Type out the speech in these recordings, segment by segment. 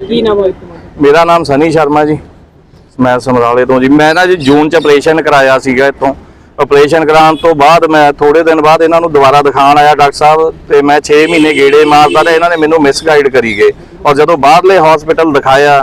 ਕੀ ਨਾਮ ਹੈ ਮੇਰਾ ਨਾਮ ਸਨੀ ਸ਼ਰਮਾ ਜੀ। ਮੈਂ ਸਮਰਾਲੇ ਤੋਂ ਜੀ। ਮੈਂ ਨਾ ਜੀ ਜੂਨ ਚ ਆਪਰੇਸ਼ਨ ਕਰਾਇਆ ਸੀਗਾ ਇੱਥੋਂ। ਆਪਰੇਸ਼ਨ ਕਰਾਉਣ ਤੋਂ ਬਾਅਦ ਮੈਂ ਥੋੜੇ ਦਿਨ ਬਾਅਦ ਇਹਨਾਂ ਨੂੰ ਦੁਬਾਰਾ ਦਿਖਾਉਣ ਆਇਆ ਡਾਕਟਰ ਸਾਹਿਬ ਤੇ ਮੈਂ 6 ਮਹੀਨੇ ਗੇੜੇ ਮਾਰਦਾ ਤੇ ਇਹਨਾਂ ਨੇ ਮੈਨੂੰ ਮਿਸਗਾਈਡ ਕਰੀ ਗਏ। ਔਰ ਜਦੋਂ ਬਾਹਰਲੇ ਹਸਪੀਟਲ ਦਿਖਾਇਆ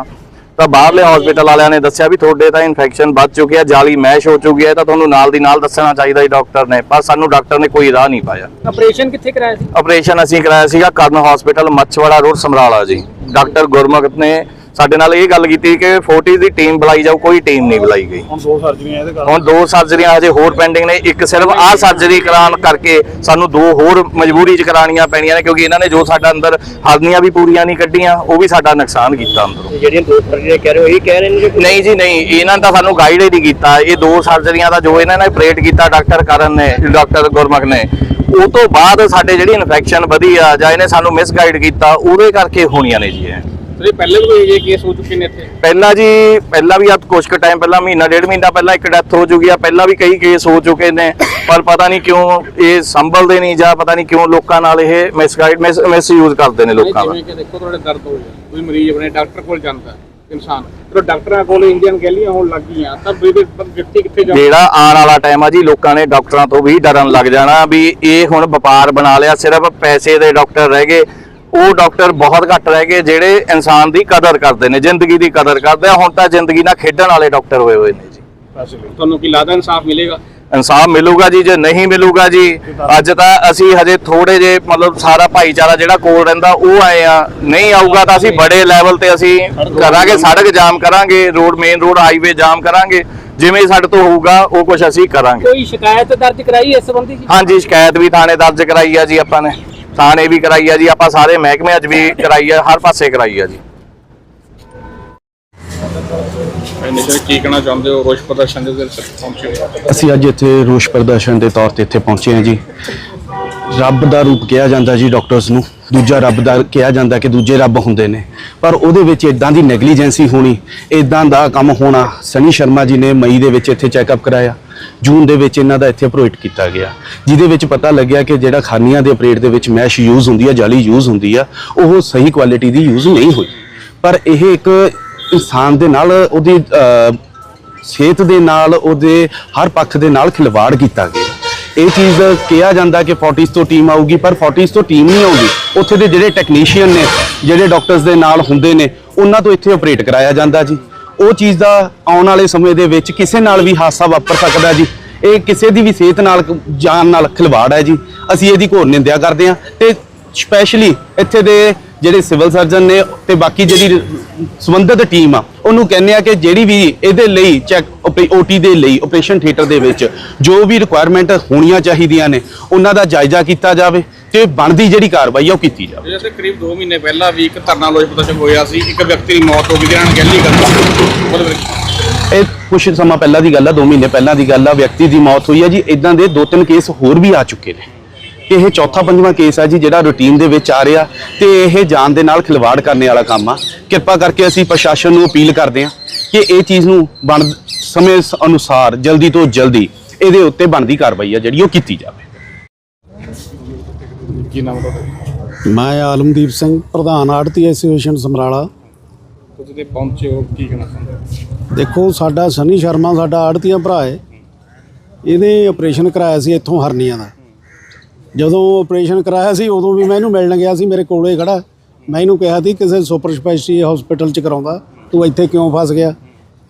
ਤਾਂ ਬਾਹਰਲੇ ਹਸਪੀਟਲ ਵਾਲਿਆਂ ਨੇ ਦੱਸਿਆ ਵੀ ਤੁਹਾਡੇ ਤਾਂ ਇਨਫੈਕਸ਼ਨ ਵੱਧ ਚੁੱਕੀ ਹੈ ਜਾਲੀ ਮੈਸ਼ ਹੋ ਚੁੱਕੀ ਹੈ ਤਾਂ ਤੁਹਾਨੂੰ ਨਾਲ ਦੀ ਨਾਲ ਦੱਸਣਾ ਚਾਹੀਦਾ ਸੀ ਡਾਕਟਰ ਨੇ ਪਰ ਸਾਨੂੰ ਡਾਕਟਰ ਨੇ ਕੋਈ ਰਾਹ ਨਹੀਂ ਪਾਇਆ। ਆਪਰੇਸ਼ਨ ਕਿੱਥੇ ਕਰਾਇਆ ਸੀ? ਆਪਰੇਸ਼ਨ ਅਸੀਂ ਕਰਾਇਆ ਸੀਗਾ ਕਰਨ ਹਸਪੀਟਲ ਮੱਛਵਾੜਾ ਰੋਡ ਸਮਰਾਲਾ ਜੀ। ਡਾਕਟਰ ਗੁਰਮੁਖ ਨੇ ਸਾਡੇ ਨਾਲ ਇਹ ਗੱਲ ਕੀਤੀ ਕਿ 40 ਦੀ ਟੀਮ ਬੁਲਾਈ ਜਾਓ ਕੋਈ ਟੀਮ ਨਹੀਂ ਬੁਲਾਈ ਗਈ। ਹੁਣ ਦੋ ਸਰਜਰੀਆਂ ਇਹਦੇ ਕਰ ਹੁਣ ਦੋ ਸਰਜਰੀਆਂ ਹਜੇ ਹੋਰ ਪੈਂਡਿੰਗ ਨੇ ਇੱਕ ਸਿਰਫ ਆਹ ਸਰਜਰੀ ਕਰਾਉਣ ਕਰਕੇ ਸਾਨੂੰ ਦੋ ਹੋਰ ਮਜਬੂਰੀ ਚ ਕਰਾਉਣੀਆਂ ਪੈਣੀਆਂ ਨੇ ਕਿਉਂਕਿ ਇਹਨਾਂ ਨੇ ਜੋ ਸਾਡਾ ਅੰਦਰ ਹਰਨੀਆਂ ਵੀ ਪੂਰੀਆਂ ਨਹੀਂ ਕੱਢੀਆਂ ਉਹ ਵੀ ਸਾਡਾ ਨੁਕਸਾਨ ਕੀਤਾ ਅੰਦਰੋਂ। ਜਿਹੜੀਆਂ ਦੋ ਸਰਜਰੀਆਂ ਕਹਿ ਰਹੇ ਹੋ ਇਹ ਕਹਿ ਰਹੇ ਨੇ ਕਿ ਨਹੀਂ ਜੀ ਨਹੀਂ ਇਹਨਾਂ ਤਾਂ ਸਾਨੂੰ ਗਾਈਡ ਹੀ ਨਹੀਂ ਕੀਤਾ। ਇਹ ਦੋ ਸਰਜਰੀਆਂ ਦਾ ਜੋ ਇਹਨਾਂ ਨੇ ਆਪਰੇਟ ਕੀਤਾ ਡਾਕਟਰ ਕਰਨ ਨੇ ਡਾਕਟਰ ਗੁਰਮੁਖ ਨੇ ਉਹ ਤੋਂ ਬਾਅਦ ਸਾਡੇ ਜਿਹੜੀ ਇਨਫੈਕਸ਼ਨ ਵਧੀ ਆ ਜਾਂ ਇਹਨੇ ਸਾਨੂੰ ਮਿਸਗਾਈਡ ਕੀਤਾ ਉਹਦੇ ਕਰਕੇ ਹੋਣੀਆਂ ਨੇ ਜੀ ਇਹ। ਤੇ ਪਹਿਲੇ ਵੀ ਕੋਈ ਇਹ ਕੇਸ ਹੋ ਚੁੱਕੇ ਨੇ ਇੱਥੇ? ਪਹਿਲਾਂ ਜੀ ਪਹਿਲਾਂ ਵੀ ਆ ਕੁਝ ਕੁ ਟਾਈਮ ਪਹਿਲਾਂ ਮਹੀਨਾ ਡੇਢ ਮਹੀਨਾ ਪਹਿਲਾਂ ਇੱਕ ਡੈਥ ਹੋ ਚੁੱਕੀ ਆ। ਪਹਿਲਾਂ ਵੀ ਕਈ ਕੇਸ ਹੋ ਚੁੱਕੇ ਨੇ ਪਰ ਪਤਾ ਨਹੀਂ ਕਿਉਂ ਇਹ ਸੰਭਲਦੇ ਨਹੀਂ ਜਾਂ ਪਤਾ ਨਹੀਂ ਕਿਉਂ ਲੋਕਾਂ ਨਾਲ ਇਹ ਮਿਸਗਾਈਡ ਮਿਸ ਯੂਜ਼ ਕਰਦੇ ਨੇ ਲੋਕਾਂ ਦਾ। ਜਿਵੇਂ ਕਿ ਦੇਖੋ ਤੁਹਾਡੇ ਦਰਦ ਹੋ ਗਿਆ ਕੋਈ ਮਰੀਜ਼ ਆਪਣੇ ਡਾਕਟਰ ਕੋਲ ਜਾਂਦਾ ਇਨਸਾਨ। ਫਿਰ ਡਾਕਟਰਾਂ ਕੋਲ ਇੰਡੀਅਨ ਗੈਲੀਆਂ ਹੋਣ ਲੱਗ ਗਈਆਂ। ਤਾਂ ਵੀ ਵੀ ਵਿਅਕਤੀ ਕਿੱਥੇ ਜਾਊ ਜਿਹੜਾ ਆਉਣ ਵਾਲਾ ਟਾਈਮ ਆ ਜੀ ਲੋਕਾਂ ਨੇ ਡਾਕਟਰਾਂ ਤੋਂ ਵੀ ਡਰਨ ਲੱਗ ਜਾਣਾ ਵੀ ਇਹ ਹੁਣ ਵਪਾਰ ਬਣਾ ਲਿਆ ਸਿਰਫ ਪੈਸੇ ਦੇ ਡਾਕਟਰ ਰਹਿ ਗਏ। ਉਹ ਡਾਕਟਰ ਬਹੁਤ ਘੱਟ ਰਹਿ ਗਏ ਜਿਹੜੇ ਇਨਸਾਨ ਦੀ ਕਦਰ ਕਰਦੇ ਨੇ ਜ਼ਿੰਦਗੀ ਦੀ ਕਦਰ ਕਰਦੇ ਆ। ਹੁਣ ਤਾਂ ਜ਼ਿੰਦਗੀ ਨਾਲ ਖੇਡਣ ਵਾਲੇ ਡਾਕਟਰ ਹੋਏ ਹੋਏ ਨੇ ਜੀ। ਤੁਹਾਨੂੰ ਕੀ ਲੱਗਦਾ ਇਨਸਾਫ ਮਿਲੇਗਾ? ਇਨਸਾਫ ਮਿਲੂਗਾ ਜੀ ਜੇ ਨਹੀਂ ਮਿਲੂਗਾ ਜੀ ਅੱਜ ਤਾਂ ਅਸੀਂ ਹਜੇ ਥੋੜੇ ਜੇ ਮਤਲਬ ਸਾਰਾ ਭਾਈਚਾਰਾ ਜਿਹੜਾ ਕੋਲ ਰਹਿੰਦਾ ਉਹ ਆਏ ਆ। ਨਹੀਂ ਆਊਗਾ ਤਾਂ ਅਸੀਂ ਬੜੇ ਲੈਵਲ ਤੇ ਅਸੀਂ ਕਰਾਂਗੇ ਸੜਕ ਜਾਮ ਕਰਾਂਗੇ road main road highway jam ਕਰਾਂਗੇ। ਜਿਵੇਂ ਸਾਡੇ ਤੋਂ ਹੋਊਗਾ ਉਹ ਕੁਝ ਅਸੀਂ ਕਰਾਂਗੇ। ਕੋਈ ਸ਼ਿਕਾਇਤ ਦਰਜ ਕਰਾਈ ਇਸ ਸੰਬੰਧੀ ਜੀ? ਹਾਂਜੀ ਸ਼ਿਕਾਇਤ ਵੀ ਥਾਣੇ ਦਰਜ ਕਰਾਈ ਆ ਜੀ ਆਪਾਂ ਨੇ। ਥਾਣੇ ਵੀ ਕਰਾਈ ਆ ਜੀ ਆਪਾਂ ਸਾਰੇ ਮਹਿਕਮੇ ਅੱਜ ਵੀ ਕਰਾਈ ਆ ਹਰ ਪਾਸੇ ਕਰਾਈ ਆ ਜੀ। ਇੰਨੇ ਜਿਹੜੇ ਕੀ ਕਹਿਣਾ ਚਾਹੁੰਦੇ ਹੋ? ਰੋਸ਼ ਪ੍ਰਦਰਸ਼ਨ ਦੇ ਵਿੱਚ ਪਹੁੰਚੇ ਹੋ? ਅਸੀਂ ਅੱਜ ਇੱਥੇ ਰੋਸ ਪ੍ਰਦਰਸ਼ਨ ਦੇ ਤੌਰ ਤੇ ਇੱਥੇ ਪਹੁੰਚੇ ਹਾਂ ਜੀ। ਰੱਬ ਦਾ ਰੂਪ ਕਿਹਾ ਜਾਂਦਾ ਜੀ ਡਾਕਟਰਸ ਨੂੰ। ਦੂਜਾ ਰੱਬ ਦਾ ਕਿਹਾ ਜਾਂਦਾ ਕਿ ਦੂਜੇ ਰੱਬ ਹੁੰਦੇ ਨੇ। ਪਰ ਉਹਦੇ ਵਿੱਚ ਇਦਾਂ ਦੀ ਨੈਗਲੀਜੈਂਸੀ ਹੋਣੀ ਇਦਾਂ ਦਾ ਕੰਮ ਹੋਣਾ ਸਨੀ ਸ਼ਰਮਾ ਜੀ ਨੇ ਮਈ ਦੇ ਵਿੱਚ ਇੱਥੇ ਚੈੱਕਅਪ ਕਰਾਇਆ। ਜੂਨ ਦੇ ਵਿੱਚ ਇਹਨਾਂ ਦਾ ਇੱਥੇ ਅਪਰੋਇਟ ਕੀਤਾ ਗਿਆ। ਜਿਹਦੇ ਵਿੱਚ ਪਤਾ ਲੱਗਿਆ ਕਿ ਜਿਹੜਾ ਖਾਨੀਆਂ ਦੇ ਅਪਰੇਟ ਦੇ ਵਿੱਚ ਮੈਸ਼ ਯੂਜ਼ ਹੁੰਦੀ ਆ, ਜਾਲੀ ਯੂਜ਼ ਹੁੰਦੀ ਆ, ਉਹ ਸਹੀ ਕੁਆਲਿਟੀ ਦੀ ਯੂਜ਼ ਨਹੀਂ ਹੋਈ। ਪਰ ਇਹ ਇੱਕ ਇਨਸਾਨ ਦੇ ਨਾਲ, ਉਹਦੀ ਸਿਹਤ ਦੇ ਨਾਲ, ਉਹਦੇ ਹਰ ਪੱਖ ਦੇ ਨਾਲ ਖਿਲਵਾੜ ਕੀਤਾ ਗਿਆ। ਇਹ ਚੀਜ਼ ਕਿਹਾ ਜਾਂਦਾ ਕਿ 40s ਤੋਂ ਟੀਮ ਆਊਗੀ, ਪਰ 40s ਤੋਂ ਟੀਮ ਨਹੀਂ ਆਊਗੀ ਉੱਥੇ ਦੇ ਜਿਹੜੇ ਟੈਕਨੀਸ਼ੀਅਨ ਨੇ, ਜਿਹੜੇ ਡਾਕਟਰਸ ਦੇ ਨਾਲ ਹੁੰਦੇ ਨੇ, ਉਹਨਾਂ ਤੋਂ ਇੱਥੇ ਆਪਰੇਟ ਕਰਾਇਆ ਜਾਂਦਾ ਜੀ। ਉਹ ਚੀਜ਼ ਦਾ ਆਉਣ ਵਾਲੇ ਸਮੇਂ ਦੇ ਵਿੱਚ ਕਿਸੇ ਨਾਲ ਵੀ ਹਾਦਸਾ ਵਾਪਰ ਸਕਦਾ ਜੀ। ਇਹ ਕਿਸੇ ਦੀ ਵੀ ਸਿਹਤ ਨਾਲ, ਜਾਨ ਨਾਲ ਖਿਲਵਾੜ ਹੈ ਜੀ। ਅਸੀਂ ਇਹਦੀ ਘੋਰ ਨਿੰਦਿਆ ਕਰਦੇ ਹਾਂ ਤੇ ਸਪੈਸ਼ਲੀ ਇੱਥੇ ਦੇ ਜਿਹੜੇ ਸਿਵਲ ਸਰਜਨ ਨੇ ਤੇ ਬਾਕੀ ਜਿਹੜੀ ਸੰਬੰਧਿਤ ਟੀਮ ਆ, ਉਹਨੂੰ ਕਹਿੰਦੇ ਆ ਕਿ ਜਿਹੜੀ ਵੀ ਇਹਦੇ ਲਈ ਚੈੱਕ ਓਟੀ ਦੇ ਲਈ ਆਪਰੇਸ਼ਨ ਥੀਏਟਰ ਦੇ ਵਿੱਚ ਜੋ ਵੀ ਰਿਕੁਆਇਰਮੈਂਟ ਹੋਣੀਆਂ ਚਾਹੀਦੀਆਂ ਨੇ, ਉਹਨਾਂ ਦਾ ਜਾਇਜ਼ਾ ਕੀਤਾ ਜਾਵੇ। ਤੇ ਬਣਦੀ ਜਿਹੜੀ ਕਾਰਵਾਈ ਆ ਉਹ ਕੀਤੀ ਜਾਵੇ। ਜਿਵੇਂ ਕਰੀਬ 2 ਮਹੀਨੇ ਪਹਿਲਾਂ ਵੀ ਇੱਕ ਧਰਨਾ ਰੋਸ਼ ਪ੍ਰਦਰਸ਼ਨ ਹੋਇਆ ਸੀ। ਇੱਕ ਵਿਅਕਤੀ ਦੀ ਮੌਤ ਹੋ ਗਈ ਜਿਹਨਾਂ ਗੈਲੀ ਵਿੱਚ ਇਹ ਕੁਝ ਸਮਾਂ ਪਹਿਲਾਂ ਦੀ ਗੱਲ ਆ 2 ਮਹੀਨੇ ਪਹਿਲਾਂ ਦੀ ਗੱਲ ਆ ਵਿਅਕਤੀ ਦੀ ਮੌਤ ਹੋਈ ਆ ਜੀ। ਇਦਾਂ ਦੇ ਦੋ ਤਿੰਨ ਕੇਸ ਹੋਰ ਵੀ ਆ ਚੁੱਕੇ ਨੇ। ਇਹ ਚੌਥਾ ਪੰਜਵਾਂ ਕੇਸ ਆ ਜੀ ਜਿਹੜਾ ਰੂਟੀਨ ਦੇ ਵਿੱਚ ਆ ਰਿਹਾ ਤੇ ਇਹ ਜਾਨ ਦੇ ਨਾਲ ਖਿਲਵਾੜ ਕਰਨ ਵਾਲਾ ਕੰਮ ਆ। ਕਿਰਪਾ ਕਰਕੇ ਅਸੀਂ ਪ੍ਰਸ਼ਾਸਨ ਨੂੰ ਅਪੀਲ ਕਰਦੇ ਹਾਂ ਕਿ ਇਹ ਚੀਜ਼ ਨੂੰ ਬਣ ਸਮੇਂ ਅਨੁਸਾਰ ਜਲਦੀ ਤੋਂ ਜਲਦੀ ਇਹਦੇ ਉੱਤੇ ਬਣਦੀ ਕਾਰਵਾਈ ਆ ਜਿਹੜੀ ਉਹ ਕੀਤੀ ਜਾਵੇ। ਕੀ ਨਾਮ ਤੁਹਾਡਾ? ਮੈਂ ਆਲਮਦੀਪ ਸਿੰਘ ਪ੍ਰਧਾਨ ਆੜਤੀ ਐਸੋਸੀਏਸ਼ਨ ਸਮਰਾਲਾ। ਤੁਸੀਂ ਤੇ ਪਹੁੰਚੇ ਹੋ ਕੀ ਕਹਿਣਾ ਚਾਹੁੰਦੇ ਹੋ? ਦੇਖੋ ਸਾਡਾ ਸਨੀ ਸ਼ਰਮਾ ਸਾਡਾ ਆੜਤੀਆਂ ਭਰਾ ਹੈ। ਇਹਨੇ ਆਪਰੇਸ਼ਨ ਕਰਾਇਆ ਸੀ ਇੱਥੋਂ ਹਰਨੀਆਂ ਦਾ। ਜਦੋਂ ਆਪਰੇਸ਼ਨ ਕਰਾਇਆ ਸੀ ਉਦੋਂ ਵੀ ਮੈਂ ਇਹਨੂੰ ਮਿਲਣ ਗਿਆ ਸੀ ਮੇਰੇ ਕੋਲੇ ਖੜਾ। ਮੈਂ ਇਹਨੂੰ ਕਿਹਾ ਸੀ ਕਿਸੇ ਸੁਪਰ ਸਪੈਸ਼ਲਿਟੀ ਹਸਪੀਟਲ 'ਚ ਕਰਾਉਂਦਾ ਤੂੰ ਇੱਥੇ ਕਿਉਂ ਫਸ ਗਿਆ?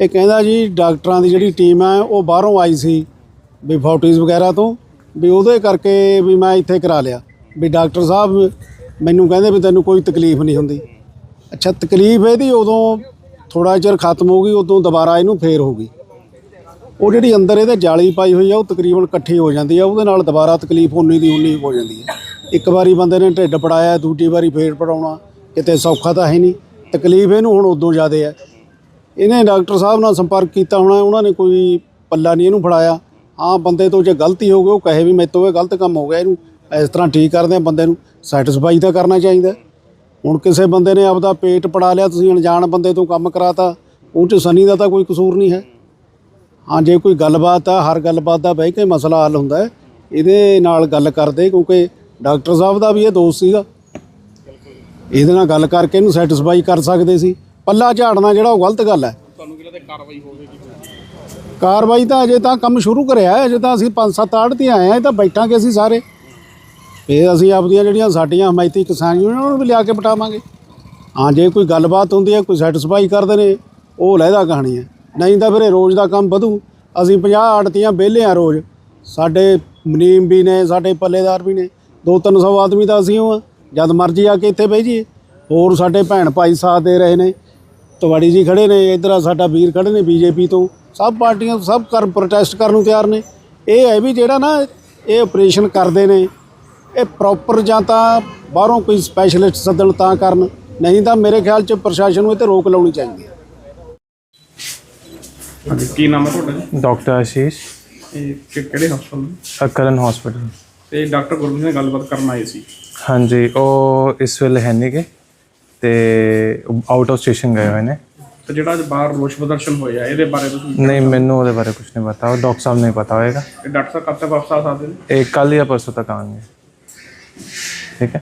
ਇਹ ਕਹਿੰਦਾ ਜੀ ਡਾਕਟਰਾਂ ਦੀ ਜਿਹੜੀ ਟੀਮ ਹੈ ਉਹ ਬਾਹਰੋਂ ਆਈ ਸੀ ਵੀ ਫੋਰਟੀਜ਼ ਵਗੈਰਾ ਤੋਂ। ਵੀ ਉਹਦੇ ਕਰਕੇ ਵੀ ਮੈਂ ਇੱਥੇ ਕਰਾ ਲਿਆ। ਵੀ ਡਾਕਟਰ ਸਾਹਿਬ ਮੈਨੂੰ ਕਹਿੰਦੇ ਵੀ ਤੈਨੂੰ ਕੋਈ ਤਕਲੀਫ ਨਹੀਂ ਹੁੰਦੀ। ਅੱਛਾ, ਤਕਲੀਫ ਇਹਦੀ ਉਦੋਂ ਥੋੜਾ ਚਿਰ ਖਤਮ ਹੋ ਗਈ, ਉਦੋਂ ਦੁਬਾਰਾ ਇਹਨੂੰ ਫੇਰ ਹੋ ਗਈ। ਉਹ ਜਿਹੜੀ ਅੰਦਰ ਇਹਦੇ ਜਾਲੀ ਪਾਈ ਹੋਈ ਆ, ਉਹ ਤਕਰੀਬਨ ਇਕੱਠੀ ਹੋ ਜਾਂਦੀ ਆ, ਉਹਦੇ ਨਾਲ ਦੁਬਾਰਾ ਤਕਲੀਫ ਉਨੀ ਦੀ ਉਨੀ ਹੋ ਜਾਂਦੀ ਹੈ ਇੱਕ ਵਾਰੀ ਬੰਦੇ ਨੇ ਢਿੱਡ ਪੜਾਇਆ, ਦੂਜੀ ਵਾਰੀ ਫੇਰ ਪੜਾਉਣਾ, ਕਿਤੇ ਸੌਖਾ ਤਾਂ ਹੈ ਨਹੀਂ। ਤਕਲੀਫ ਇਹਨੂੰ ਹੁਣ ਉਦੋਂ ਜ਼ਿਆਦਾ ਹੈ ਇਹਨੇ ਡਾਕਟਰ ਸਾਹਿਬ ਨਾਲ ਸੰਪਰਕ ਕੀਤਾ ਹੋਣਾ, ਉਹਨਾਂ ਨੇ ਕੋਈ ਪੱਲਾ ਨਹੀਂ ਇਹਨੂੰ ਫੜਾਇਆ। ਹਾਂ, ਬੰਦੇ ਤੋਂ ਜੇ ਗਲਤੀ ਹੋ ਗਈ, ਉਹ ਕਹੇ ਵੀ ਮੇਰੇ ਤੋਂ ਇਹ ਗਲਤ ਕੰਮ ਹੋ ਗਿਆ ਇਹਨੂੰ। ਇਸ ਤਰ੍ਹਾਂ ਠੀਕ ਕਰਦੇ ਆ ਬੰਦੇ ਨੂੰ। ਸੈਟੀਸਫਾਈ ਤਾਂ ਕਰਨਾ ਚਾਹੀਦਾ ਹੁਣ ਕਿਸੇ ਬੰਦੇ ਨੇ ਆਪਦਾ ਪੇਟ ਪੜਾ ਲਿਆ, ਤੁਸੀਂ ਅਣਜਾਣ ਬੰਦੇ ਤੋਂ ਕੰਮ ਕਰਾਤਾ, ਉਹ 'ਚ ਸਨੀ ਦਾ ਤਾਂ ਕੋਈ ਕਸੂਰ ਨਹੀਂ ਹੈ। ਹਾਂ, ਜੇ ਕੋਈ ਗੱਲਬਾਤ ਆ, ਹਰ ਗੱਲਬਾਤ ਦਾ ਬਹਿ ਕੇ ਮਸਲਾ ਹੱਲ ਹੁੰਦਾ ਇਹਦੇ ਨਾਲ ਗੱਲ ਕਰਦੇ, ਕਿਉਂਕਿ ਡਾਕਟਰ ਸਾਹਿਬ ਦਾ ਵੀ ਇਹ ਦੋਸਤ ਸੀਗਾ। ਇਹਦੇ ਨਾਲ ਗੱਲ ਕਰਕੇ ਇਹਨੂੰ ਸੈਟੀਸਫਾਈ ਕਰ ਸਕਦੇ ਸੀ। ਪੱਲਾ ਝਾੜਨਾ ਜਿਹੜਾ ਉਹ ਗਲਤ ਗੱਲ ਹੈ। ਤੁਹਾਨੂੰ ਕੀ ਲੱਗਦਾ, ਕਾਰਵਾਈ ਹੋਵੇਗੀ? ਕਾਰਵਾਈ ਤਾਂ ਅਜੇ ਤਾਂ ਕੰਮ ਸ਼ੁਰੂ ਕਰਿਆ ਹੈ, ਅਜੇ ਤਾਂ ਅਸੀਂ 5-7 ਆੜਤੀ ਆਏ ਆ ਇਹ ਤਾਂ ਬੈਠਾਂਗੇ ਅਸੀਂ ਸਾਰੇ। ਫੇਰ ਅਸੀਂ ਆਪਦੀਆਂ ਜਿਹੜੀਆਂ ਸਾਡੀਆਂ ਹਮਾਇਤੀ ਕਿਸਾਨ ਯੂਨੀਅਨ ਉਹਨਾਂ ਨੂੰ ਵੀ ਲਿਆ ਕੇ ਪਟਾਵਾਂਗੇ ਹਾਂ, ਜੇ ਕੋਈ ਗੱਲਬਾਤ ਹੁੰਦੀ ਹੈ, ਕੋਈ ਸੈਟੀਸਫਾਈ ਕਰਦੇ ਨੇ, ਉਹ ਲਹਿਦਾ ਕਹਾਣੀ ਹੈ। ਨਹੀਂ ਤਾਂ ਫਿਰ ਇਹ ਰੋਜ਼ ਦਾ ਕੰਮ ਵਧੂ। ਅਸੀਂ 50 ਆੜਤੀਆਂ ਵਿਹਲੇ ਆ ਰੋਜ਼। ਸਾਡੇ ਮਨੀਮ ਵੀ ਨੇ, ਸਾਡੇ ਪੱਲੇਦਾਰ ਵੀ ਨੇ। 2-300 ਆਦਮੀ ਤਾਂ ਅਸੀਂ ਹਾਂ। ਜਦ ਮਰਜ਼ੀ ਆ ਕੇ ਇੱਥੇ ਬਹਿ ਜਾਈਏ। ਹੋਰ ਸਾਡੇ ਭੈਣ ਭਾਈ ਸਾਥ ਦੇ ਰਹੇ ਨੇ। ਤਵਾੜੀ ਜੀ ਖੜੇ ਨੇ, ਇਧਰ ਸਾਡਾ ਵੀਰ ਖੜੇ ਨੇ ਬੀਜੇਪੀ ਤੋਂ। ਸਭ ਪਾਰਟੀਆਂ ਸਭ ਕਰ ਪ੍ਰੋਟੈਸਟ ਕਰਨ ਨੂੰ ਤਿਆਰ ਨੇ। ਇਹ ਹੈ ਵੀ ਜਿਹੜਾ ਨਾ ਇਹ ਆਪਰੇਸ਼ਨ ਕਰਦੇ ਨੇ ਇਹ ਪ੍ਰੋਪਰ ਜਾਂ ਤਾਂ ਬਾਹਰੋਂ ਕੋਈ ਸਪੈਸ਼ਲਿਸਟ ਸੱਦਣ ਤਾਂ ਕਰਨ ਨਹੀਂ ਤਾਂ ਮੇਰੇ ਖਿਆਲ ਚ ਪ੍ਰਸ਼ਾਸਨ ਨੂੰ ਇਹ ਤੇ ਰੋਕ ਲਾਉਣੀ ਚਾਹੀਦੀ ਹੈ। ਹਾਂਜੀ ਕੀ ਨਾਮ ਹੈ ਤੁਹਾਡਾ ਜੀ? ਡਾਕਟਰ ਆਸ਼ੀਸ਼। ਇਹ ਕਿ- ਕਿਹੜੇ ਹਸਪਤਾਲ ਕਰਨ ਹਸਪੀਟਲ ਤੇ ਡਾਕਟਰ ਗੁਰਮੀਤ ਨਾਲ ਗੱਲਬਾਤ ਕਰਨ ਆਏ ਸੀ। ਹਾਂਜੀ ਉਹ ਇਸ ਵੇਲੇ ਹੈ ਨਹੀਂ ਗੇ ਤੇ ਆਊਟ ਆਫ ਸਟੇਸ਼ਨ ਗਏ ਹੋਏ ਨੇ। ਤੇ ਜਿਹੜਾ ਅੱਜ ਬਾਹਰ ਰੋਸ਼ ਪ੍ਰਦਰਸ਼ਨ ਹੋਇਆ ਇਹਦੇ ਬਾਰੇ ਤੁਸੀਂ ਨਹੀਂ ਮੈਨੂੰ ਉਹਦੇ ਬਾਰੇ ਕੁਝ ਨਹੀਂ ਪਤਾ ਉਹ ਡਾਕਟਰ ਸਾਹਿਬ ਨੂੰ ਹੀ ਪਤਾ ਹੋਏਗਾ। ਇਹ ਡਾਕਟਰ ਸਾਹਿਬ ਕਦ ਤੱਕ ਵਾਪਸ ਆ ਸਕਦੇ ਨੇ? ਇਹ ਕੱਲ ਜਾਂ ਪਰਸੋਂ ਤੱਕ ਆਉਣਗੇ। ਠੀਕ ਹੈ।